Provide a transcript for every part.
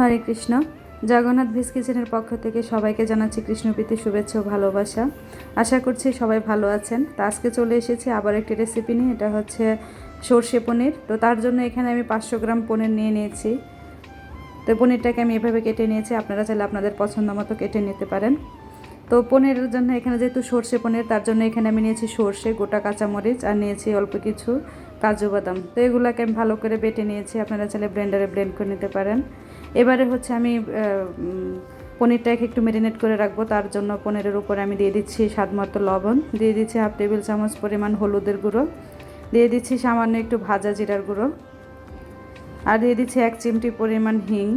হরে Krishna. Jagannath veg কিচেনের পক্ষ থেকে সবাইকে জানাচ্ছি কৃষ্ণপ্রীতি শুভেচ্ছা ও ভালোবাসা। আশা করছি সবাই ভালো আছেন। তো আজকে চলে এসেছি আবার একটি রেসিপি নিয়ে, এটা হচ্ছে সর্ষে পনির। তো তার জন্য এখানে আমি পাঁচশো গ্রাম পনির নিয়ে নিয়েছি। তো পনিরটাকে আমি এভাবে কেটে নিয়েছি। আপনারা চাইলে আপনাদের পছন্দ মতো কেটে নিতে পারেন। তো পনিরের জন্য এখানে যেহেতু সর্ষে পনির, তার জন্য এখানে আমি নিয়েছি সর্ষে, গোটা কাঁচামরিচ আর নিয়েছি অল্প কিছু কাজু বাদাম। তো এগুলোকে আমি ভালো করে বেটে নিয়েছি। আপনারা চাইলে ব্লেন্ডারে ব্লেন্ড করে নিতে পারেন। এবারে হচ্ছে আমি পনিরটাকে একটু মেরিনেট করে রাখব। তার জন্য পনিরের উপরে আমি দিয়ে দিচ্ছি স্বাদ মতো লবণ। দিয়ে দিচ্ছি হাফ টেবিল চামচ পরিমাণ হলুদের গুঁড়ো। দিয়ে দিচ্ছি সামান্য একটু ভাজা জিরার গুঁড়ো। আর দিয়ে দিচ্ছি এক চিমটি পরিমাণ হিং।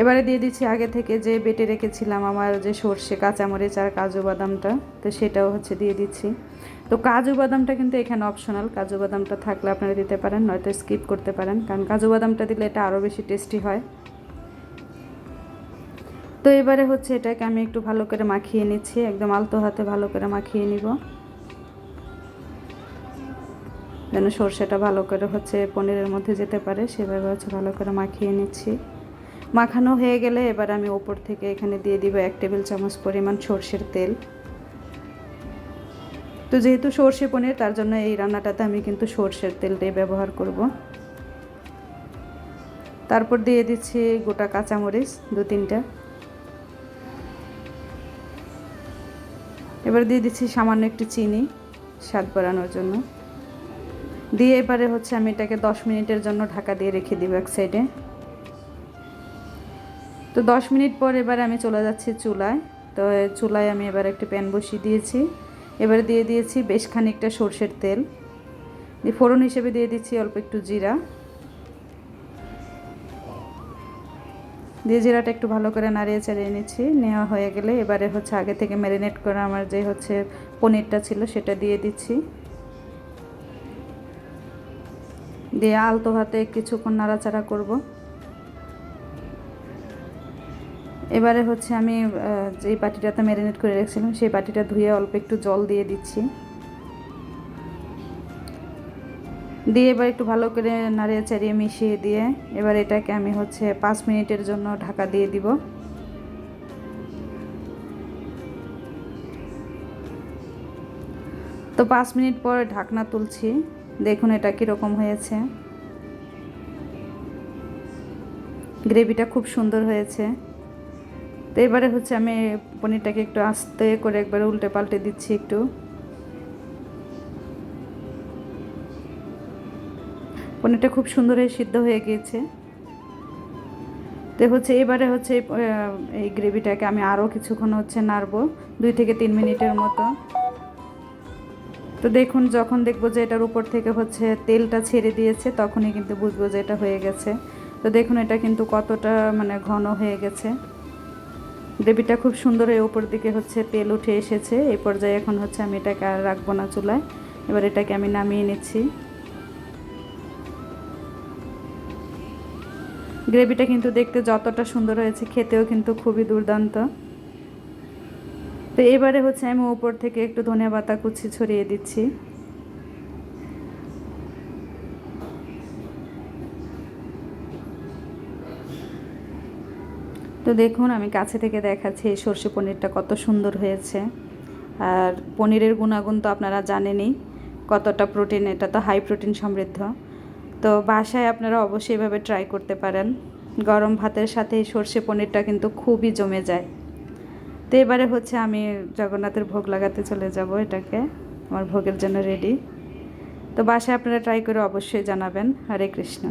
এবারে দিয়ে দিচ্ছি আগে থেকে যে বেটে রেখেছিলাম আমার যে সর্ষে, কাঁচামরিচ আর কাজু বাদামটা, তো সেটাও হচ্ছে দিয়ে দিচ্ছি। তো কাজু বাদামটা কিন্তু এখানে অপশনাল কাজু বাদামটা থাকলে আপনারা দিতে পারেন, নয়তো স্কিপ করতে পারেন। কারণ কাজু বাদামটা দিলে এটা আরও বেশি টেস্টি হয়। তো এবারে হচ্ছে এটাকে আমি একটু ভালো করে মাখিয়ে নিচ্ছি। একদম আলতো হাতে ভালো করে মাখিয়ে নিব। যেন সর্ষেটা ভালো করে হচ্ছে পনিরের মধ্যে যেতে পারে, সেভাবে হচ্ছে ভালো করে মাখিয়ে নিচ্ছি। মাখানো হয়ে গেলে এবার আমি ওপর থেকে এখানে দিয়ে দিব এক টেবিল চামচ পরিমাণ সর্ষের তেল। তো যেহেতু সর্ষে পনির, তার জন্য এই রান্নাটাতে আমি কিন্তু সর্ষের তেলটাই ব্যবহার করব। তারপর দিয়ে দিচ্ছি গোটা কাঁচামরিচ, দু তিনটা। এবার দিয়ে দিচ্ছি সামান্য একটু চিনি, স্বাদ বাড়ানোর জন্য। দিয়ে এবারে হচ্ছে আমি এটাকে দশ মিনিটের জন্য ঢাকা দিয়ে রেখে দিব এক সাইডে। তো দশ মিনিট পর এবার আমি চলে যাচ্ছি চুলায়। তো চুলায় আমি এবার একটি প্যান বসিয়ে দিয়েছি। এবারে দিয়ে দিয়েছি বেশ খানিকটা সর্ষের তেল। ফোড়ন হিসেবে দিয়ে দিচ্ছি অল্প একটু জিরা। দিয়ে জিরাটা একটু ভালো করে নাড়িয়ে চাড়িয়ে নিচ্ছি। নেওয়া হয়ে গেলে এবারে হচ্ছে আগে থেকে ম্যারিনেট করা আমার যে হচ্ছে পনিরটা ছিল সেটা দিয়ে দিচ্ছি। দিয়ে আলতো হাতে কিছুক্ষণ নাড়াচাড়া করব। এবারে হচ্ছে আমি আহ, যেই বাটিটাতে ম্যারিনেট করে রেখেছিলাম সেই বাটিটা ধুয়ে অল্প একটু জল দিয়ে দিচ্ছি। দিয়ে এবার একটু ভালো করে নাড়িয়ে চাড়িয়ে মিশিয়ে দিয়ে এবার এটাকে আমি হচ্ছে পাঁচ মিনিটের জন্য ঢাকা দিয়ে দিব। তো পাঁচ মিনিট পর ঢাকনা তুলছি দেখুন এটা কীরকম হয়েছে। গ্রেভিটা খুব সুন্দর হয়েছে। তো এবারে হচ্ছে আমি পনিরটাকে একটু আস্তে করে একবারে উল্টে পাল্টে দিচ্ছি একটু। পনিরটা খুব সুন্দর হয়ে সিদ্ধ হয়ে গিয়েছে। তো হচ্ছে এবারে হচ্ছে এই, গ্রেভিটাকে আমি আরও কিছুক্ষণ হচ্ছে নাড়বো দুই থেকে তিন মিনিটের মতো। তো দেখুন যখন দেখব যে এটার উপর থেকে হচ্ছে তেলটা ছেড়ে দিয়েছে তখনই কিন্তু বুঝব যে এটা হয়ে গেছে। তো দেখুন এটা কিন্তু কতটা মানে ঘন হয়ে গেছে। গ্রেভিটা খুব সুন্দর হয়ে উপর দিকে হচ্ছে তেল উঠে এসেছে। এই পর্যায়ে এখন হচ্ছে আমি এটাকে আর রাখব না চুলায়। এবার এটাকে আমি নামিয়ে নিচ্ছি। গ্রেভিটা কিন্তু দেখতে যতটা সুন্দর হয়েছে, খেতেও কিন্তু খুবই দুর্দান্ত। তো এবারে হচ্ছে আমি উপর থেকে একটু ধনে পাতা কুচি ছড়িয়ে দিচ্ছি। তো দেখুন, আমি কাছে থেকে দেখাচ্ছি এই সর্ষে পনিরটা কত সুন্দর হয়েছে। আর পনিরের গুণাগুণ তো আপনারা জানেনই, কতটা প্রোটিন এটা তো হাই প্রোটিন সমৃদ্ধ। তো বাসায় আপনারা অবশ্যই এভাবে ট্রাই করতে পারেন। গরম ভাতের সাথে এই সর্ষে পনিরটা কিন্তু খুবই জমে যায়। তো এবারে হচ্ছে আমি জগন্নাথের ভোগ লাগাতে চলে যাব এটাকে, আমার ভোগের জন্য রেডি তো বাসায় আপনারা ট্রাই করে অবশ্যই জানাবেন। হরে কৃষ্ণ।